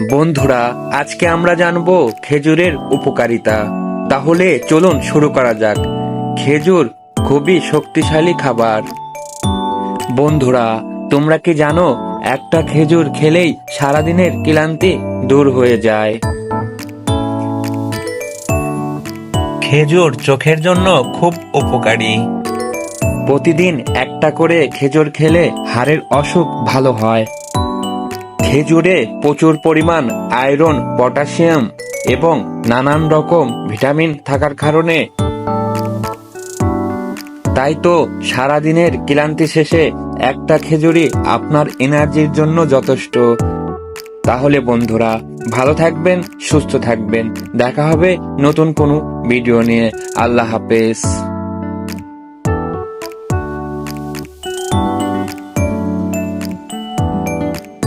বন্ধুরা আজকে আমরা জানব খেজুরের উপকারিতা। তাহলে চলুন শুরু করা যাক। খেজুর খুবই শক্তিশালী খাবার। বন্ধুরা তোমরা কি জানো একটা খেজুর খেলেই সারাদিনের ক্লান্তি দূর হয়ে যায়? খেজুর চোখের জন্য খুব উপকারী। প্রতিদিন একটা করে খেজুর খেলে হাড়ের অসুখ ভালো হয়। খেজুরে প্রচুর পরিমাণ আয়রন, পটাশিয়াম এবং নানান রকম ভিটামিন থাকার কারণে তাই তো সারাদিনের ক্লান্তি শেষে একটা খেজুরি আপনার এনার্জির জন্য যথেষ্ট। তাহলে বন্ধুরা, ভালো থাকবেন, সুস্থ থাকবেন। দেখা হবে নতুন কোনো ভিডিও নিয়ে। আল্লাহ হাফেজ।